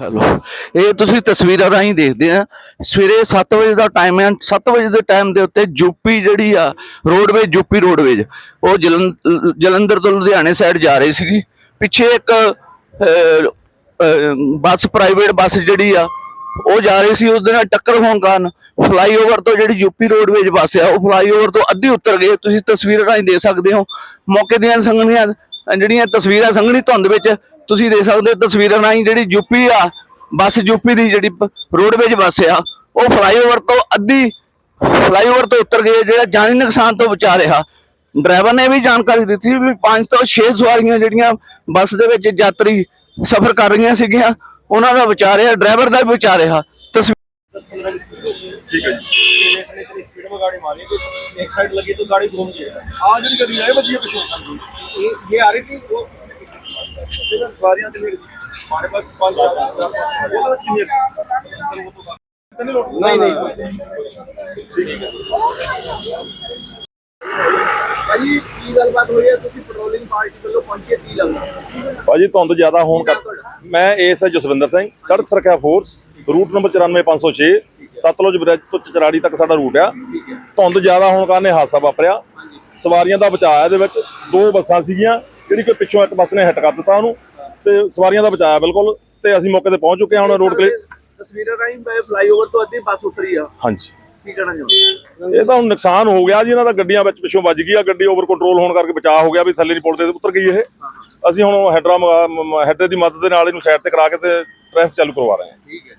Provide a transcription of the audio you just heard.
Hello ਇਹ ਤੁਸੀਂ ਤਸਵੀਰਾਂ ਰਾਹੀਂ ਦੇਖਦੇ ਆ। ਸਵੇਰੇ 7 ਵਜੇ ਦਾ ਟਾਈਮ ਹੈ 7 ਵਜੇ ਦੇ ਟਾਈਮ ਦੇ ਉੱਤੇ ਯੂਪੀ ਜਿਹੜੀ ਆ ਰੋਡਵੇਜ ਯੂਪੀ ਰੋਡਵੇਜ ਉਹ ਜਲੰ- ਜਲੰਧਰ ਤੋਂ ਲੁਧਿਆਣੇ ਸਾਈਡ ਜਾ ਰਹੀ ਸੀਗੀ। ਪਿੱਛੇ ਇੱਕ ਬੱਸ ਪ੍ਰਾਈਵੇਟ ਬੱਸ ਜਿਹੜੀ ਆ, ਉਹ ਜਾ ਰਹੀ ਸੀ। ਉਹਦੇ ਨਾਲ ਟੱਕਰ ਹੋਣ ਕਾਰਨ ਫਲਾਈਓਵਰ ਤੋਂ ਜਿਹੜੀ ਯੂਪੀ ਰੋਡਵੇਜ ਬੱਸ ਆ, ਉਹ ਫਲਾਈਓਵਰ ਤੋਂ ਅੱਧੀ ਉਤਰ ਗਈ ਤੁਸੀਂ ਤਸਵੀਰਾਂ ਰਾਹੀਂ ਦੇਖ ਸਕਦੇ ਹੋ। ਮੌਕੇ ਦੀਆਂ ਸੰਗਣੀਆਂ ਜਿਹੜੀਆਂ ਤਸਵੀਰਾਂ ਸੰਘਣੀ ਧੁੰਦ ਵਿੱਚ ਤੁਸੀਂ ਦੇਖ ਸਕਦੇ ਹੋ ਤਸਵੀਰਾਂ ਰਾਹੀਂ ਜਿਹੜੀ ਯੂਪੀ ਆ ਬੱਸ ਯੂਪੀ ਦੀ ਜਿਹੜੀ ਪ- ਰੋਡਵੇਜ ਬੱਸ ਆ ਉਹ ਫਲਾਈਓਵਰ ਤੋਂ ਅੱਧੀ ਫਲਾਈਓਵਰ ਤੋਂ ਉਤਰ ਗਈ ਜਿਹੜਾ ਜਾਨੀ ਨੁਕਸਾਨ ਤੋਂ ਬਚਾ ਰਿਹਾ ਡਰਾਈਵਰ ਨੇ ਵੀ ਜਾਣਕਾਰੀ ਦਿੱਤੀ ਵੀ 5 ਤੋਂ 6 ਸਵਾਰੀਆਂ ਜਿਹੜੀਆਂ ਬੱਸ ਦੇ ਵਿੱਚ ਯਾਤਰੀ ਸਫ਼ਰ ਕਰ ਰਹੀਆਂ ਸੀਗੀਆਂ ਉਹਨਾਂ ਦਾ ਬਚਾ ਰਿਹਾ ਡਰਾਈਵਰ ਦਾ ਵੀ ਬਚਾ ਰਿਹਾ ਤਸਵੀਰ ठीक है जी इसने इतनी स्पीड में गाड़ी मारी कि एक साइड लगी तो गाड़ी घूम गई आज इनका दिया है बजिए पिछले ये ये आ रही थी वो ਭਾਜੀ ਕੀ ਧੁੰਦ ਜ਼ਿਆਦਾ ਹੋਣ ਕਰ ਮੈਂ ਏਐਸਆਈ ਜਸਵਿੰਦਰ ਸਿੰਘ ਸੜਕ ਸੁਰੱਖਿਆ force route number 94506 Sutlej bridge ਤੋਂ ਚਚਰਾੜੀ ਤੱਕ ਸਾਡਾ ਰੂਟ ਆ। ਧੁੰਦ ਜ਼ਿਆਦਾ ਹੋਣ ਕਾਰਨ ਇਹ ਹਾਦਸਾ ਵਾਪਰਿਆ। ਸਵਾਰੀਆਂ ਦਾ ਬਚਾਅ ਇਹਦੇ ਵਿੱਚ। ਦੋ ਬੱਸਾਂ ਸੀਗੀਆਂ। ਜਿਹੜੀ ਕਿ ਪਿੱਛੋਂ ਇੱਕ ਬੱਸ ਨੇ ਹਿੱਟ ਕਰ ਦਿੱਤਾ ਉਹਨੂੰ ਤੇ ਸਵਾਰੀਆਂ ਦਾ ਬਚਾਅ ਬਿਲਕੁਲ ਤੇ ਅਸੀਂ ਮੌਕੇ ਤੇ ਪਹੁੰਚ ਚੁੱਕੇ ਹਾਂ ਹੁਣ ਰੋਡ ਕਲੇ ਤਸਵੀਰਾਂ ਰਾਹੀਂ ਮੈਂ ਫਲਾਈਓਵਰ ਤੋਂ ਅੱਧੀ ਬੱਸ ਉਤਰੀ ਆ। ਹਾਂਜੀ। ਕੀ ਕਹਿਣਾ ਚਾਹੁੰਦੇ ਇਹ ਤਾਂ ਹੁਣ ਨੁਕਸਾਨ ਹੋ ਗਿਆ ਜੀ ਇਹਨਾਂ ਦਾ ਗੱਡੀਆਂ ਵਿੱਚ ਪਿੱਛੋਂ ਵੱਜ ਗਈ ਆ ਗੱਡੀ ਓਵਰ ਕੰਟਰੋਲ ਹੋਣ ਕਰਕੇ ਬਚਾਅ ਹੋ ਗਿਆ ਵੀ ਥੱਲੇ ਨਹੀਂ ਪੁਲ ਤੇ ਉਤਰ ਗਈ ਇਹ। ਅਸੀਂ ਹੁਣ ਹੈਡਰਾ ਹੈਡਰੇ ਦੀ ਮਦਦ ਦੇ ਨਾਲ ਇਹਨੂੰ ਸਾਈਡ ਤੇ ਕਰਾ ਕੇ ਤੇ ਟ੍ਰੈਫਿਕ ਚਾਲੂ ਕਰਵਾ ਰਹੇ ਹਾਂ। ਠੀਕ ਹੈ।